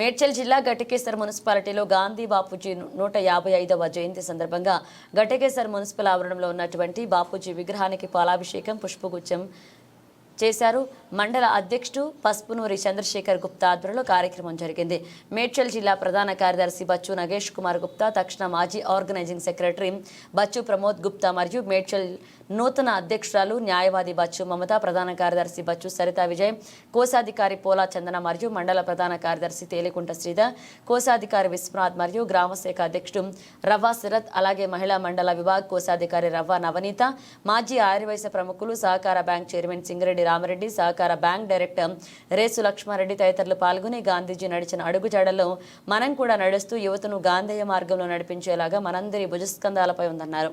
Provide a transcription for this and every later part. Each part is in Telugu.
మేడ్చల్ జిల్లా గట్టికేసర్ మున్సిపాలిటీలో గాంధీ బాపూజీ నూట యాభై ఐదవ జయంతి సందర్భంగా గట్టికేసర్ మున్సిపల్ ఆవరణంలో ఉన్నటువంటి బాపూజీ విగ్రహానికి పాలాభిషేకం పుష్పగుచ్చం చేశారు. మండల అధ్యక్షుడు పసుపునూరి చంద్రశేఖర్ గుప్తా ఆధ్వర్యంలో కార్యక్రమం జరిగింది. మేడ్చల్ జిల్లా ప్రధాన కార్యదర్శి బచ్చు నగేష్ కుమార్ గుప్తా తక్షణ మాజీ ఆర్గనైజింగ్ సెక్రటరీ బచ్చు ప్రమోద్ గుప్తా మరియు మేడ్చల్ నూతన అధ్యక్షురాలు న్యాయవాది బచ్చు మమత ప్రధాన కార్యదర్శి బచ్చు సరిత విజయ్ కోశాధికారి పోలా చందన మరియు మండల ప్రధాన కార్యదర్శి తేలికుంట శ్రీధర్ కోశాధికారి విశ్వనాథ్ మరియు గ్రామశాఖ అధ్యక్షుడు రవ్వ శరత్ అలాగే మహిళా మండల విభాగ్ కోశాధికారి రవ్వ నవనీత మాజీ ఆర్యవైశ్య ప్రముఖులు సహకార బ్యాంక్ చైర్మన్ సింగరెడ్డి రామరెడ్డి సహకార బ్యాంక్ డైరెక్టర్ రేసు లక్ష్మారెడ్డి తదితరులు పాల్గొని గాంధీజీ నడిచిన అడుగుజాడల్లో మనం కూడా నడుస్తూ యువతను గాంధేయ మార్గంలో నడిపించేలాగా మనందరి భుజస్కంధాలపై ఉందన్నారు.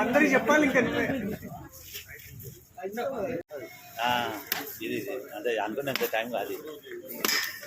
అందరికి చెప్పాలి ఇంకా ఇది ఇది. అదే అనుకున్నంత టైం కాదు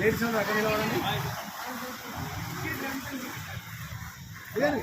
లేడీస్ అక్కడ నిలబడండి ఇదేంటి?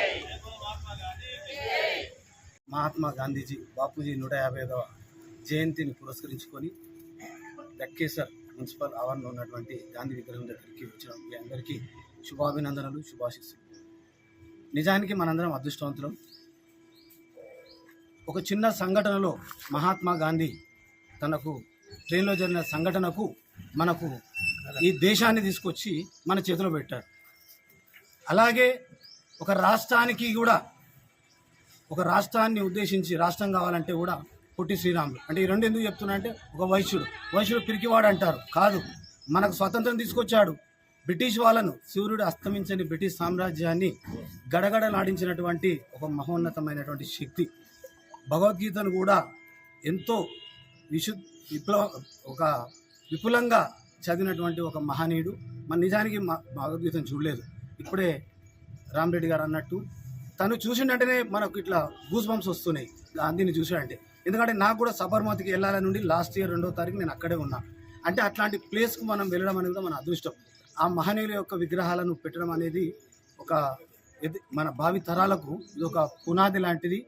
మహాత్మా గాంధీజీ బాపూజీ నూట యాభై ఐదవ జయంతిని పురస్కరించుకొని దక్కేసర్ మున్సిపల్ ఆవరణలో ఉన్నటువంటి గాంధీ విగ్రహం దగ్గరికి వచ్చిన మీ అందరికీ శుభాభినందనలు శుభాశిస్సులు. నిజానికి మనందరం అదృష్టవంతులం. ఒక చిన్న సంఘటనలో మహాత్మా గాంధీ తనకు ట్రైన్లో జరిగిన సంఘటనకు మనకు ఈ దేశాన్ని తీసుకొచ్చి మన చేతిలో పెట్టారు అలాగే ఒక రాష్ట్రానికి కూడా ఒక రాష్ట్రాన్ని ఉద్దేశించి రాష్ట్రం కావాలంటే కూడా పొట్టి శ్రీరాములు. అంటే ఈ రెండు ఎందుకు చెప్తున్నా అంటే ఒక వైశ్యుడు. వైశ్యుడు పిరికివాడు అంటారు. కాదు. మనకు స్వతంత్రం తీసుకొచ్చాడు. బ్రిటిష్ వాళ్ళను సూర్యుడు అస్తమించని బ్రిటిష్ సామ్రాజ్యాన్ని గడగడలాడించినటువంటి ఒక మహోన్నతమైనటువంటి శక్తి. భగవద్గీతను కూడా ఎంతో విశు విప్లవ ఒక విపులంగా చదివినటువంటి ఒక మహనీయుడు. మన నిజానికి భగవద్గీతను చూడలేదు. ఇప్పుడే రామరెడ్డి గారు అన్నట్టు తను చూసిండంటేనే మనకు ఇట్లా గూస్ బంప్స్ వస్తున్నాయి. గాంధీని చూసాడంటే ఎందుకంటే నాకు కూడా సబర్మతికి వెళ్ళాలని నుండి లాస్ట్ ఇయర్ రెండో తారీఖు నేను అక్కడే ఉన్నా. అంటే అట్లాంటి ప్లేస్కు మనం వెళ్ళడం అనేది మన అదృష్టం. ఆ మహనీయుల యొక్క విగ్రహాలను పెట్టడం అనేది ఒక మన భావి తరాలకు ఇది ఒక పునాది లాంటిది.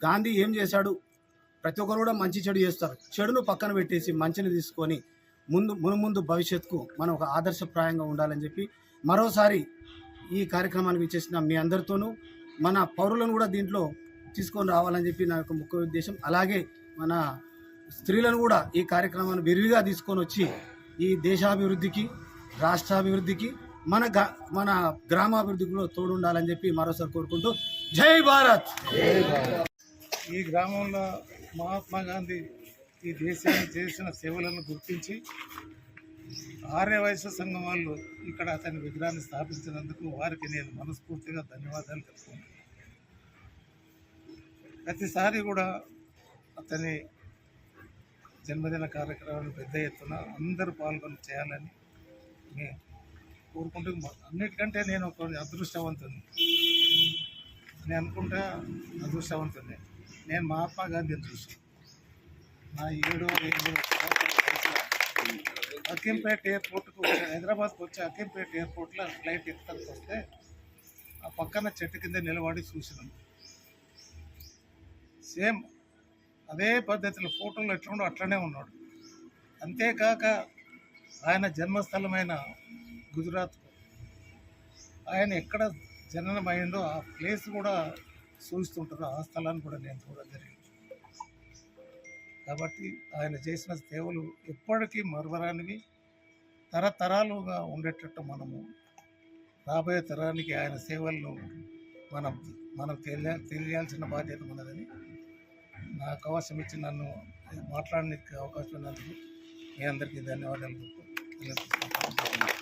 గాంధీ ఏం చేశాడు? ప్రతి ఒక్కరు కూడా మంచి చెడు చేస్తారు. చెడును పక్కన పెట్టేసి మంచిని తీసుకొని ముందు మునుముందు భవిష్యత్తుకు మనం ఒక ఆదర్శప్రాయంగా ఉండాలని చెప్పి మరోసారి ఈ కార్యక్రమానికి ఇచ్చేసిన మీ అందరితోనూ మన పౌరులను కూడా దీంట్లో తీసుకొని రావాలని చెప్పి నా యొక్క ముఖ్య ఉద్దేశం. అలాగే మన స్త్రీలను కూడా ఈ కార్యక్రమాన్ని విరివిగా తీసుకొని వచ్చి ఈ దేశాభివృద్ధికి రాష్ట్రాభివృద్ధికి మన మన గ్రామాభివృద్ధికి కూడా తోడుండాలని చెప్పి మరోసారి కోరుకుంటూ జై భారత్! ఈ గ్రామంలో మహాత్మా గాంధీ ఈ దేశానికి చేసిన సేవలను గుర్తించి ఆర్య వయసు సంఘం వాళ్ళు ఇక్కడ అతని విగ్రహాన్ని స్థాపించినందుకు వారికి నేను మనస్ఫూర్తిగా ధన్యవాదాలు తెలుపుకుంటున్నాను. ప్రతిసారి కూడా అతని జన్మదిన కార్యక్రమాన్ని పెద్ద ఎత్తున అందరూ పాల్గొని చేయాలని నేను కోరుకుంటూ అన్నిటికంటే నేను ఒక అదృష్టవంతుని. నేను అనుకుంటా అదృష్టవంతుని. నేను మహాత్మా గాంధీని చూసి నా ఏడు ఎనిమిది అక్కింపేట ఎయిర్పోర్ట్కు వచ్చి హైదరాబాద్కి వచ్చి అక్కింపేట ఎయిర్పోర్ట్లో ఫ్లైట్ ఎక్కడానికి వస్తే ఆ పక్కన చెట్టు కింద నిలబడి చూసినాం. సేమ్ అదే పద్ధతిలో ఫోటోలు ఎట్లుండో అట్లనే ఉన్నాడు. అంతేకాక ఆయన జన్మస్థలమైన గుజరాత్ ఆయన ఎక్కడ జననం అయిందో ఆ ప్లేస్ కూడా చూస్తుంటారో ఆ స్థలాన్ని కూడా నేను చూడడం జరిగింది. కాబట్టి ఆయన చేసిన సేవలు ఎప్పటికీ మరువరానివి. తరతరాలుగా ఉండేటట్టు మనము రాబోయే తరానికి ఆయన సేవలను మనం మనం తెలియ తెలియాల్సిన బాధ్యత ఉన్నదని నాకు అవకాశం ఇచ్చి నన్ను మాట్లాడడానికి అవకాశం ఉన్నందుకు మీ అందరికీ ధన్యవాదాలు.